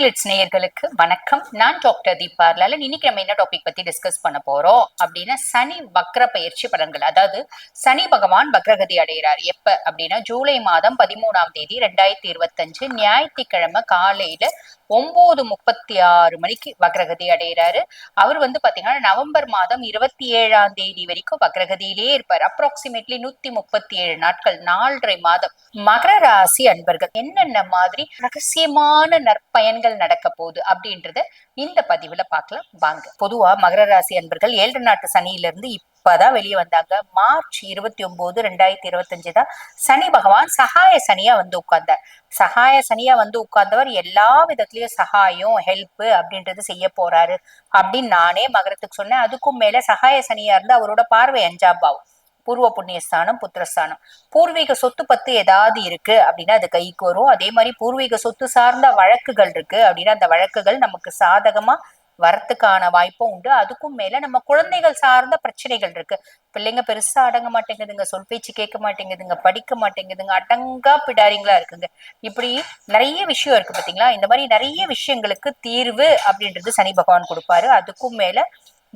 ஆஸ்ட்ரோகிளிட்ஸ் நேயர்களுக்கு வணக்கம். நான் டாக்டர் தீபா லலன் இன்னைக்கு நம்ம என்ன டாபிக் பத்தி டிஸ்கஸ் பண்ண போறோம்? அப்படின்னா சனி வக்ர பயிற்சி பலன்கள். அதாவது சனி பகவான் வக்ரகதி அடைகிறார். எப்ப? அப்படின்னா ஜூலை மாதம் பதிமூணாம் தேதி ரெண்டாயிரத்தி இருபத்தஞ்சு ஞாயிற்றுக்கிழமை காலையில ஒன்பது முப்பத்தி ஆறு மணிக்கு வக்ரகதி அடைகிறாரு அவர் வந்து பாத்தீங்கன்னா நவம்பர் மாதம் இருபத்தி ஏழாம் தேதி வரைக்கும் வக்ரகதியிலேயே இருப்பார். அப்ராக்சிமேட்லி நூத்தி முப்பத்தி ஏழு நாட்கள் நாலரை மாதம். மகர ராசி அன்பர்கள் என்னென்ன மாதிரி ரகசியமான நற்பயன்கள் நடக்க போகுது அப்படின்றத இந்த பதிவுல பார்க்கலாம். வாங்க. பொதுவா மகர ராசி அன்பர்கள் ஏழு நாட்டு சனியில இருந்து இப்பதான் வெளியே வந்தாங்க. மார்ச் இருபத்தி ஒன்பது ரெண்டாயிரத்தி இருபத்தஞ்சு தான் சனி பகவான் சகாய சனியா வந்து உட்கார்ந்தார். சகாய சனியா வந்து உட்கார்ந்தவர் எல்லா விதத்துலயும் சகாயம் ஹெல்ப் அப்படின்றது செய்ய போறாரு அப்படின்னு நானே மகரத்துக்கு சொன்னேன். அதுக்கும் மேல சகாய சனியா இருந்து அவரோட பார்வை அஞ்சாம் பாவம் பூர்வ புண்ணியஸ்தானம் புத்திரஸ்தானம். பூர்வீக சொத்து பத்து ஏதாவது இருக்கு அப்படின்னா அது கைக்கு வரும். அதே மாதிரி பூர்வீக சொத்து சார்ந்த வழக்குகள் இருக்கு அப்படின்னா அந்த வழக்குகள் நமக்கு சாதகமா வரத்துக்கான வாய்ப்பும் உண்டு. அதுக்கும் மேல நம்ம குழந்தைகள் சார்ந்த பிரச்சனைகள் இருக்கு. பிள்ளைங்க பெருசா அடங்க மாட்டேங்குதுங்க. சொல் பேச்சு கேட்க மாட்டேங்குதுங்க. படிக்க மாட்டேங்குதுங்க. அடங்கா பிடாரிங்களா இருக்குங்க. இப்படி நிறைய விஷயம் இருக்கு பாத்தீங்களா? இந்த மாதிரி நிறைய விஷயங்களுக்கு தீர்வு அப்படின்றது சனி பகவான் கொடுப்பாரு. அதுக்கும் மேல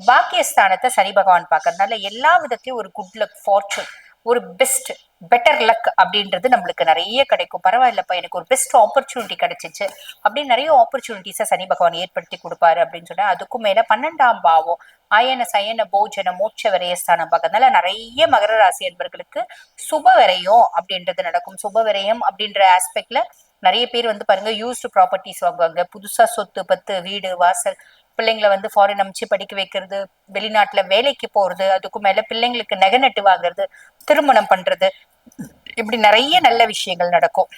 பாக்கியஸ்தானத்தை சனி பகவான் பார்க்கறதுனால எல்லா விதத்தையும் ஒரு குட் லக் ஃபார்ச்சூன் ஒரு பெஸ்ட் பெட்டர் லக் அப்படின்றது நம்மளுக்கு நிறைய கிடைக்கும். பரவாயில்லப்பா எனக்கு ஒரு பெஸ்ட் ஆப்பர்ச்சுனிட்டி கிடைச்சிச்சு. அப்படின்னு நிறைய ஆப்பர்ச்சுனிட்டிஸை சனி பகவான் ஏற்படுத்தி கொடுப்பாரு அப்படின்னு சொன்னா அதுக்கும் மேல பன்னெண்டாம் பாவம் அயன சயன போஜன மோட்ச விரயஸ்தானம் பார்க்கறதுனால நிறைய மகர ராசி என்பர்களுக்கு சுப விரயம் அப்படின்றது நடக்கும். சுப விரயம் அப்படின்ற ஆஸ்பெக்ட்ல நிறைய பேர் வந்து பாருங்க யூஸ்டு ப்ராப்பர்ட்டிஸ் வாங்குவாங்க. புதுசா சொத்து பத்து வீடு வாசல் பிள்ளைங்களை வந்து ஃபாரின் அமிச்சு படிக்க வைக்கிறது வெளிநாட்டுல வேலைக்கு போறது அதுக்கு மேல பிள்ளைங்களுக்கு நகை நட்டு வாங்குறது திருமணம் பண்றது இப்படி நிறைய நல்ல விஷயங்கள் நடக்கும்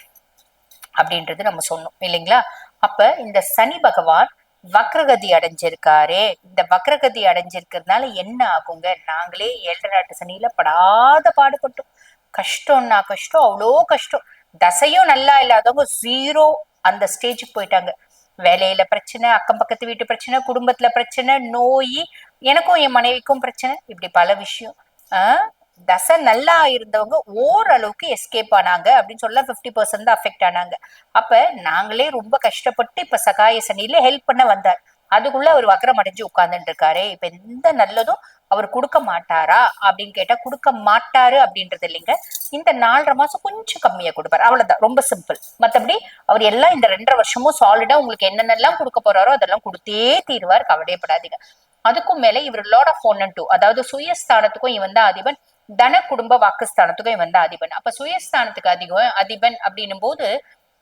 அப்படின்றது நம்ம சொன்னோம் இல்லைங்களா? அப்ப இந்த சனி பகவான் வக்ரகதி அடைஞ்சிருக்காரே. இந்த வக்ரகதி அடைஞ்சிருக்கிறதுனால என்ன ஆகுங்க? நாங்களே ஏழரை நாட்டு சனியில படாத பாடுபட்டோம். கஷ்டம்னா கஷ்டம் அவ்வளோ கஷ்டம். தசையும் நல்லா இல்லாதவங்க ஜீரோ அந்த ஸ்டேஜுக்கு போயிட்டாங்க. வேலையில பிரச்சனை அக்கம் பக்கத்து வீட்டு பிரச்சனை குடும்பத்துல பிரச்சனை நோய் எனக்கும் என் மனைவிக்கும் பிரச்சனை. இப்படி பல விஷயம். ஆஹ் தசை நல்லா இருந்தவங்க ஓரளவுக்கு எஸ்கேப் ஆனாங்க அப்படின்னு சொல்ல பிப்டி பர்சன்ட் தான் அஃபெக்ட் ஆனாங்க. அப்ப நாங்களே ரொம்ப கஷ்டப்பட்டு இப்ப சகாய சனியில ஹெல்ப் பண்ண வந்தார். அதுக்குள்ள அவர் வக்கரம் அடைஞ்சு உட்கார்ந்துட்டு இருக்காரு இப்ப எந்த நல்லதும் அவர் கொடுக்க மாட்டாரா அப்படின்னு கேட்டா கொடுக்க மாட்டாரு அப்படின்றது இல்லைங்க. இந்த நாலரை மாசம் கொஞ்சம் கம்மியா கொடுப்பாரு. அவ்வளவுதான். ரொம்ப சிம்பிள் மத்தபடி அவர் எல்லாம் இந்த ரெண்டரை வருஷமும் சாலிடா உங்களுக்கு என்னென்னலாம் கொடுக்க போறாரோ அதெல்லாம் கொடுத்தே தீர்வார். கவலையப்படாதீங்க. அதுக்கும் மேல இவர் லார்ட் ஆஃப் ஒன் டூ அதாவது சுயஸ்தானத்துக்கும் இவன் தான் அதிபன். தன குடும்ப வாக்குஸ்தானத்துக்கும் இவன் தான் அதிபன். அப்ப சுயஸ்தானத்துக்கு அதிகம் அதிபன் அப்படின்னும் போது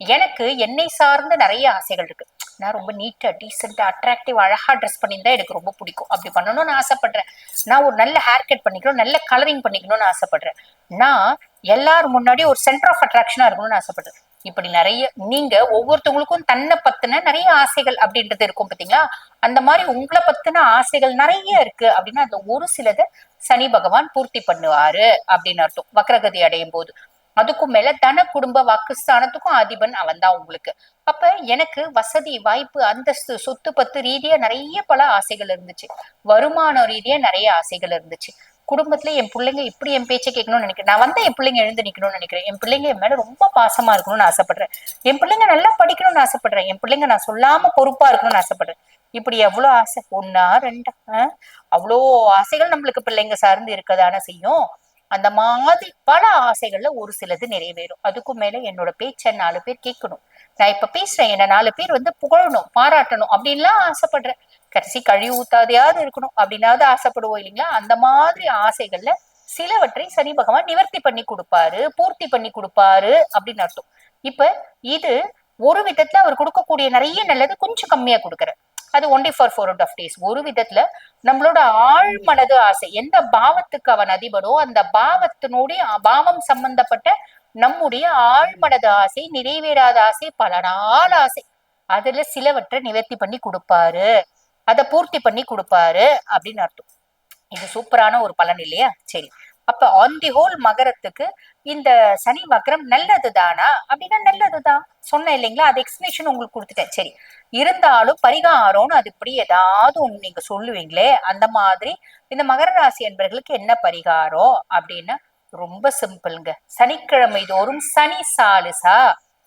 எனக்கு என்னை சார்ந்த நிறைய ஆசைகள் இருக்கு. நான் ரொம்ப நீட்டா டீசெண்டா அட்ராக்டிவ் அழகா ட்ரெஸ் பண்ணியிருந்தா எனக்கு ரொம்ப பிடிக்கும். அப்படி பண்ணணும்னு ஆசைப்படுறேன். நான் ஒரு நல்ல ஹேர் கட் பண்ணிக்கணும் நல்ல கலரிங் பண்ணிக்கணும்னு ஆசைப்படுறேன். நான் எல்லாரும் முன்னாடி ஒரு சென்டர் ஆஃப் அட்ராக்ஷனா இருக்கணும்னு ஆசைப்படுறேன். இப்படி நிறைய நீங்க ஒவ்வொருத்தவங்களுக்கும் தன்னை பத்தின நிறைய ஆசைகள் அப்படின்றது இருக்கும் பாத்தீங்களா? அந்த மாதிரி உங்களை பத்தின ஆசைகள் நிறைய இருக்கு அப்படின்னா அந்த ஒரு சிலதை சனி பகவான் பூர்த்தி பண்ணுவாரு அப்படின்னு அர்த்தம். வக்ரகதி அடையும் போது. அதுக்கும் மேல தன குடும்ப வாக்குஸ்தானத்துக்கும் அதிபன் அவன் தான் உங்களுக்கு. அப்ப எனக்கு வசதி வாய்ப்பு அந்தஸ்து சொத்து பத்து ரீதியா நிறைய பல ஆசைகள் இருந்துச்சு. வருமானம் ரீதியா நிறைய ஆசைகள் இருந்துச்சு. குடும்பத்துல என் பிள்ளைங்க இப்படி என் பேச்சை கேட்கணும்னு நினைக்கிறேன். நான் வந்தா என் பிள்ளைங்க எழுந்து நிக்கணும்னு நினைக்கிறேன். என் பிள்ளைங்க என் மேல ரொம்ப பாசமா இருக்கணும்னு ஆசைப்படுறேன். என் பிள்ளைங்க நல்லா படிக்கணும்னு ஆசைப்படுறேன். என் பிள்ளைங்க நான் சொல்லாம பொறுப்பா இருக்கணும்னு ஆசைப்படுறேன். இப்படி எவ்வளவு ஆசை? ஒன்னா ரெண்டா? அவ்வளோ ஆசைகள் நம்மளுக்கு பிள்ளைங்க சார்ந்து இருக்கதான செய்யும். அந்த மாதிரி பல ஆசைகள்ல ஒரு சிலது நிறைவேறும். அதுக்கும் மேல என்னோட பேச்சை நாலு பேர் கேட்கணும். நான் இப்ப பேசுறேன் என்ன நாலு பேர் வந்து புகழணும் பாராட்டணும் அப்படின்லாம் ஆசைப்படுறேன். கடைசி கழிவு ஊத்தாதையாவது இருக்கணும் அப்படின்னாவது ஆசைப்படுவோம் இல்லைங்களா? அந்த மாதிரி ஆசைகள்ல சிலவற்றை சனி பகவான் நிவர்த்தி பண்ணி கொடுப்பாரு பூர்த்தி பண்ணி கொடுப்பாரு அப்படின்னு அர்த்தம். இப்ப இது ஒரு விதத்துல அவர் கொடுக்கக்கூடிய நிறைய நல்லது கொஞ்சம் கம்மியா கொடுக்குறாரு. அது only for four out of days ஒரு விதத்துல நம்மளோட ஆழ்மனது ஆசை எந்த பாவத்துக்கு அவன் அதிபடோ அந்த பாவத்தினுடைய பாவம் சம்பந்தப்பட்ட நம்முடைய ஆழ்மனது ஆசை நிறைவேறாத ஆசை பல நாள் ஆசை. அதுல சிலவற்றை நிவர்த்தி பண்ணி கொடுப்பாரு. அதை பூர்த்தி பண்ணி கொடுப்பாரு அப்படின்னு அர்த்தம். இது சூப்பரான ஒரு பலன் இல்லையா? சரி. அப்ப ஆன் தி ஹோல் மகரத்துக்கு இந்த சனி மகரம் நல்லது தானா அப்படின்னா நல்லதுதான். சொன்னேன் இல்லைங்களா? அது எக்ஸ்பிளேஷன் உங்களுக்கு கொடுத்துட்டேன். சரி. இருந்தாலும் பரிகாரம்னு அது இப்படி ஏதாவது ஒண்ணு நீங்க சொல்லுவீங்களே அந்த மாதிரி இந்த மகர ராசி என்பர்களுக்கு என்ன பரிகாரம் அப்படின்னா ரொம்ப சிம்பிள்ங்க சனிக்கிழமை தோறும் சனி சாலிசா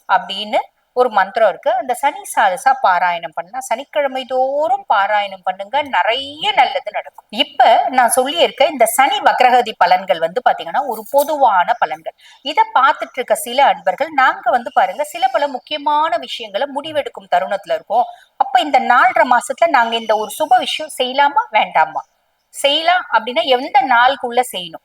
அப்படின்னு ஒரு மந்திரம் இருக்கு. அந்த சனி சாலசா பாராயணம் பண்ணா சனிக்கிழமை தோறும் பாராயணம் பண்ணுங்க. நிறைய நல்லது நடக்கும். இப்ப நான் சொல்லியிருக்க இந்த சனி வக்ரகதி பலன்கள் வந்து பாத்தீங்கன்னா ஒரு பொதுவான பலன்கள். இத பார்த்துட்டு இருக்க சில அன்பர்கள் நாங்க வந்து பாருங்க சில பல முக்கியமான விஷயங்களை முடிவெடுக்கும் தருணத்துல இருக்கோம். அப்ப இந்த நாலரை மாசத்துல நாங்க இந்த ஒரு சுப விஷயம் செய்யலாமா? வேண்டாமா? செய்யலாம் அப்படின்னா எந்த நாளுக்குள்ள செய்யணும்?